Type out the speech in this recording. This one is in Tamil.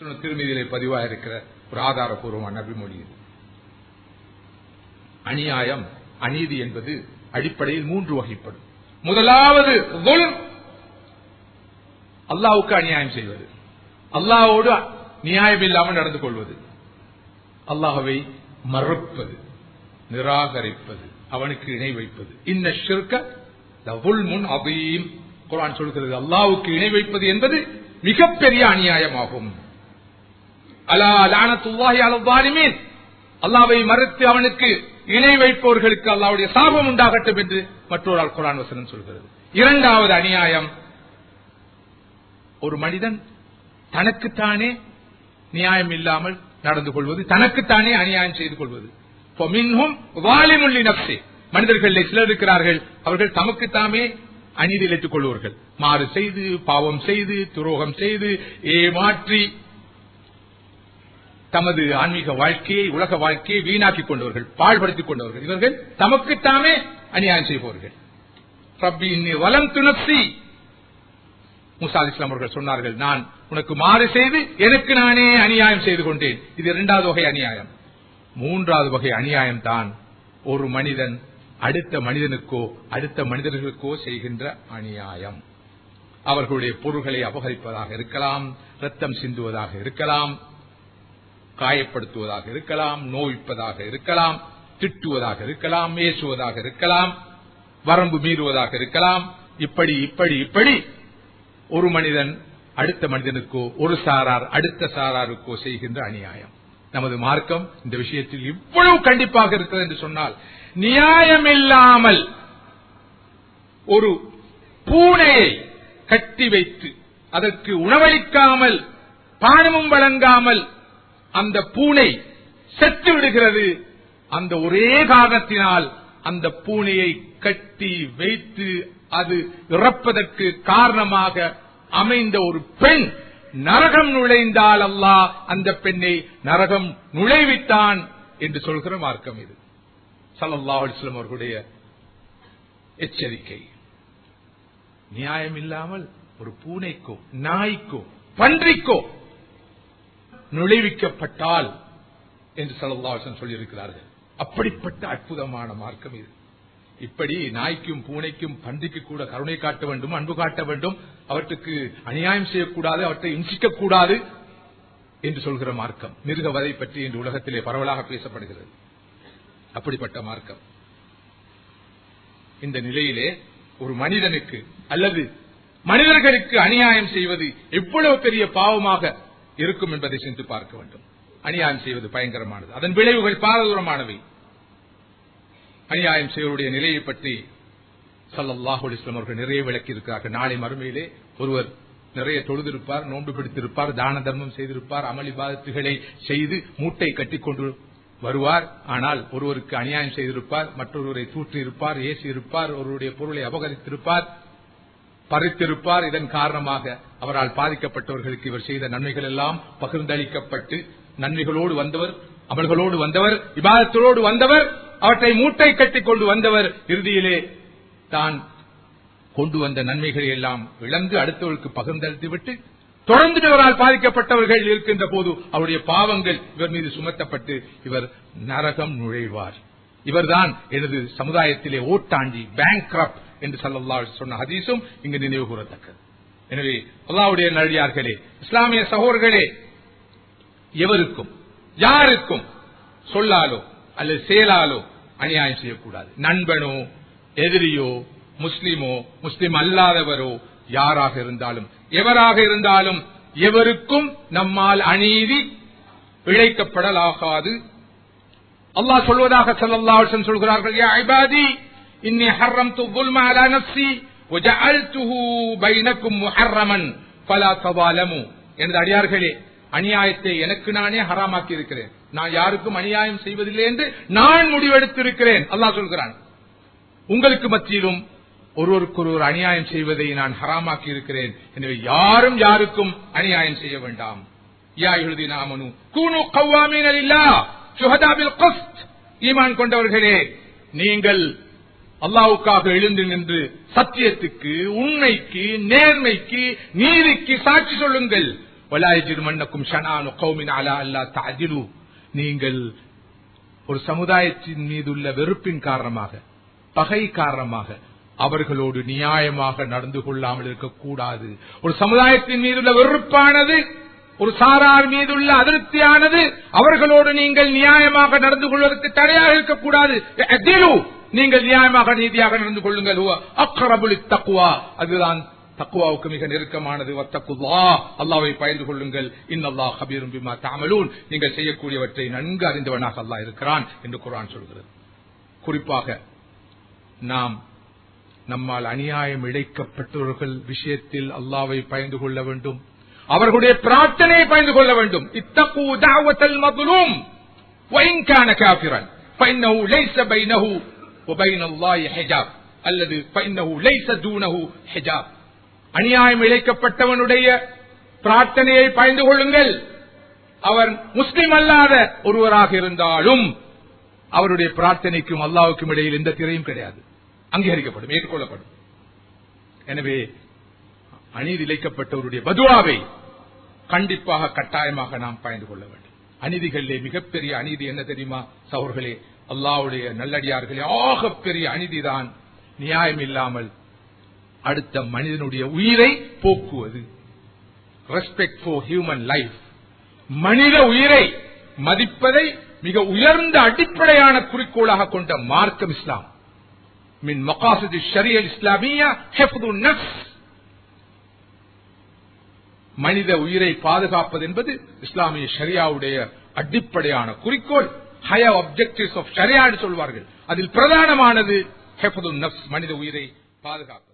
சுனன் திருமதியிலே பதிவாக இருக்கிற ஒரு ஆதாரபூர்வமான நபிமொழி இது. அநியாயம் அநீதி என்பது அடிப்படையில் மூன்று வகைப்படும். முதலாவது அல்லாவுக்கு அநியாயம் செய்வது. அல்லாவோடு நியாயம் இல்லாமல் நடந்து கொள்வது. அல்லாஹவை மறுப்பது நிராகரிப்பது அவனுக்கு இணை வைப்பது. இந்த ஷிர்க அபீம். குரான் சொல்கிறது அல்லாவுக்கு இணை வைப்பது என்பது மிகப்பெரிய அநியாயமாகும். அலா லானத்துவாஹி அலவாலிமீன் அல்லாவை மறுத்து அவனுக்கு இணை வைப்பவர்களுக்கு அல்லாவுடைய சாபம் உண்டாகட்டும் என்று மற்றொரு ஆள் குரான் வசனம் சொல்கிறது. இரண்டாவது அநியாயம் ஒரு மனிதன் தனக்குத்தானே நியாயம் இல்லாமல் நடந்து கொள்வது தனக்குத்தானே அநியாயம் செய்து கொள்வது. மனிதர்களில் சிலர் இருக்கிறார்கள் அவர்கள் தமக்குத்தாமே அநீதி இழைத்துக் கொள்வார்கள். மாறு செய்து பாவம் செய்து துரோகம் செய்து ஏமாற்றி தமது ஆன்மீக வாழ்க்கையை உலக வாழ்க்கையை வீணாக்கிக் கொண்டவர்கள் பாழ்படுத்திக் கொண்டவர்கள். இவர்கள் தமக்குத்தாமே அநியாயம் செய்பவர்கள். வலம் துணப்சி மூசா இஸ்லாம் அவர்கள் சொன்னார்கள் நான் உனக்கு மாறு செய்து எனக்கு நானே அநியாயம் செய்து கொண்டேன். இது இரண்டாவது வகை அநியாயம். மூன்றாவது வகை அநியாயம் தான் ஒரு மனிதன் அடுத்த மனிதனுக்கோ அடுத்த மனிதர்களுக்கோ செய்கின்ற அநியாயம். அவர்களுடைய பொருள்களை அபகரிப்பதாக இருக்கலாம் ரத்தம் சிந்துவதாக இருக்கலாம் காயப்படுத்துவதாக இருக்கலாம் நோய்ப்பதாக இருக்கலாம் திட்டுவதாக இருக்கலாம் ஏசுவதாக இருக்கலாம் வரம்பு மீறுவதாக இருக்கலாம். இப்படி இப்படி இப்படி ஒரு மனிதன் அடுத்த மனிதனுக்கோ ஒரு சாரார் அடுத்த சாராருக்கோ செய்கின்ற அநியாயம். நமது மார்க்கம் இந்த விஷயத்தில் இவ்வளவு கண்டிப்பாக இருக்கிறது என்று சொன்னால் நியாயமில்லாமல் ஒரு பூனையை கட்டி வைத்து அதற்கு உணவளிக்காமல் பானமும் வழங்காமல் அந்த பூனை செத்து விடுகிறது. அந்த ஒரே காரணத்தினால் அந்த பூனையை கட்டி வைத்து அது இறப்பதற்கு காரணமாக அமைந்த ஒரு பெண் நரகம் நுழைந்தால் அல்லாஹ் அந்த பெண்ணை நரகம் நுழைவித்தான் என்று சொல்கிற மார்க்கம் இது. சல்லல்லாஹு அவர்களுடைய எச்சரிக்கை. நியாயம் இல்லாமல் ஒரு பூனைக்கோ நாய்க்கோ பன்றிக்கோ நுழைவிக்கப்பட்டால் என்று சல்லல்லாஹன் சொல்லியிருக்கிறார்கள். அப்படிப்பட்ட அற்புதமான மார்க்கம் இது. இப்படி நாய்க்கும் பூனைக்கும் பன்றிக்கு கூட கருணை காட்ட வேண்டும் அன்பு காட்ட வேண்டும் அவற்றுக்கு அநியாயம் செய்யக்கூடாது அவற்றை இம்சிக்கக்கூடாது கூடாது என்று சொல்கிற மார்க்கம். மிருகவதை பற்றி இன்று உலகத்திலே பரவலாக பேசப்படுகிறது. அப்படிப்பட்ட மார்க்கம். இந்த நிலையிலே ஒரு மனிதனுக்கு அல்லது மனிதர்களுக்கு அநியாயம் செய்வது எவ்வளவு பெரிய பாவமாக இருக்கும் என்பதை சென்று பார்க்க வேண்டும். அநியாயம் செய்வது பயங்கரமானது. அதன் விளைவுகள் பாரதூரமானவை. அநியாயம் செய்வருடைய நிலையை பற்றி சல்லல்லாஹு இஸ்லாம் அவர்கள் நிறைய விளக்கி இருக்கிறார்கள் நாளை மறுமையிலே ஒருவர் நிறைய தொழுதிருப்பார் நோன்பு பிடித்திருப்பார் தான தர்மம் செய்திருப்பார் அமளி பாதத்துகளை செய்து மூட்டை கட்டிக்கொண்டு வருவார். ஆனால் ஒருவருக்கு அநியாயம் செய்திருப்பார் மற்றொருவரை தூற்றியிருப்பார் ஏசி இருப்பார் ஒருவருடைய பொருளை அபகரித்திருப்பார். பறித்திருப்பார். இதன் காரணமாக அவரால் பாதிக்கப்பட்டவர்களுக்கு இவர் செய்த நன்மைகள் எல்லாம் பகிர்ந்தளிக்கப்பட்டு நன்மைகளோடு வந்தவர் அமல்களோடு வந்தவர் விவாதத்தோடு வந்தவர் அவற்றை மூட்டை கட்டிக் கொண்டு வந்தவர். இறுதியிலே தான் கொண்டு வந்த நன்மைகளை எல்லாம் இழந்து அடுத்தவர்களுக்கு பகிர்ந்தளித்துவிட்டு தொடர்ந்து இவரால் பாதிக்கப்பட்டவர்கள் இருக்கின்ற போது அவருடைய பாவங்கள் இவர் மீது சுமத்தப்பட்டு இவர் நரகம் நுழைவார். இவர்தான் எனது சமுதாயத்திலே ஓட்டாண்டி பேங்க் என்று சல்லல்லா சொன்ன ஹதீஸும் இங்கு நினைவு கூறத்தக்கது. எனவே அல்லாவுடைய நழியார்களே இஸ்லாமிய சகோதர்களே எவருக்கும் யாருக்கும் சொல்லாலோ அல்லது செயலாலோ அநியாயம் செய்யக்கூடாது. நண்பனோ எதிரியோ முஸ்லிமோ முஸ்லிம் அல்லாதவரோ யாராக இருந்தாலும் எவராக இருந்தாலும் எவருக்கும் நம்மால் அநீதி இழைக்கப்படலாகாது. அல்லாஹ் சொல்வதாக சல்லல்லாஹு சொல்கிறார்கள் யா இபாதி இன்னி ஹர்ரம் துல்மா அலா நப்சி எனது அடியார்களே அநியாயத்தை எனக்கு நானே ஹராமாக்கி இருக்கிறேன் நான் யாருக்கும் அநியாயம் செய்வதில்லை என்று நான் முடிவெடுத்திருக்கிறேன். அல்லாஹ் சொல்கிறான். உங்களுக்கு மத்தியிலும் ஒருவருக்கொருவர் அநியாயம் செய்வதை நான் ஹராமாக்கி இருக்கிறேன் எனவே யாரும் யாருக்கும் அநியாயம் செய்ய வேண்டாம். ஈமான் கொண்டவர்களே நீங்கள் அல்லாவுக்காக எழுந்து நின்று சத்தியத்துக்கு உண்மைக்கு நேர்மைக்கு நீதிக்கு சாட்சி சொல்லுங்கள். வலாயஜிர் மன்னக்கும் ஷனானு கௌமின் அலா அல்லா தாஜிரு நீங்கள் ஒரு சமுதாயத்தின் மீதுள்ள வெறுப்பின் காரணமாக பகை காரணமாக அவர்களோடு நியாயமாக நடந்து கொள்ளாமல் இருக்கக்கூடாது. ஒரு சமுதாயத்தின் மீதுள்ள வெறுப்பானது ஒரு சாரார் மீதுள்ள அதிருப்தியானது அவர்களோடு நீங்கள் நியாயமாக நடந்து கொள்வதற்கு தடையாக இருக்கக்கூடாது. நீங்கள் நியாயமாக நீதியாக நடந்து கொள்ளுங்கள். அக்ரபுலி தக்குவா அதுதான் தக்குவாவுக்கு மிக நெருக்கமானது. வத்தக்குவா அல்லாவை பயிர்ந்து கொள்ளுங்கள். இன்னல்லா ஹபீரும் பிமா தாமலூன் நீங்கள் செய்யக்கூடியவற்றை நன்கு அறிந்தவனாக அல்லா இருக்கிறான் என்று குரான் சொல்கிறது. குறிப்பாக நாம் நம்மால் அநியாயம் இழைக்கப்பட்டவர்கள் விஷயத்தில் அல்லாவை பயந்து கொள்ள வேண்டும். அவர்களுடைய பிரார்த்தனையை பயந்து கொள்ள வேண்டும். இத்தக்கு தாவத்தல் மதுலும். காபிரன் பைனஹு லைச பைனஹு ஒபைன் அல்லாய் ஹெஜாப் அல்லது ஹெஜாப் அநியாயம் இழைக்கப்பட்டவனுடைய பிரார்த்தனையை பயந்து கொள்ளுங்கள். அவர் முஸ்லிம் அல்லாத ஒருவராக இருந்தாலும் அவருடைய பிரார்த்தனைக்கும் அல்லாவுக்கும் இடையில் எந்த திரையும் கிடையாது. அங்கீகரிக்கப்படும் ஏற்றுக்கொள்ளப்படும். எனவே அநீதி இழைக்கப்பட்டவருடைய பதுவாவை கண்டிப்பாக கட்டாயமாக நாம் பயந்து கொள்ள வேண்டும். அநீதிகளிலே மிகப்பெரிய அநீதி என்ன தெரியுமா? சவர்களே அல்லாவுடைய நல்லடியார்களே ஆகப்பெரிய அநீதிதான். நியாயம் இல்லாமல் அடுத்த மனிதனுடைய உயிரை போக்குவது. ரெஸ்பெக்ட் ஃபார் ஹியூமன் லைஃப் மனித உயிரை மதிப்பதை மிக உயர்ந்த அடிப்படையான குறிக்கோளாக கொண்ட மார்க்கம் இஸ்லாம். மின் மகாசதி ஷரியல் இஸ்லாமியா ஹெஃபுது நஃப்ஸ். மனித உயிரை பாதுகாப்பது என்பது இஸ்லாமிய ஷரியாவுடைய அடிப்படையான குறிக்கோள். ஹயர் அப்செக்டிவ்ஸ் ஆஃப் ஷரியா சொல்வார்கள். அதில் பிரதானமானது ஹெஃபது நப்ஸ் மனித உயிரை பாதுகாப்பு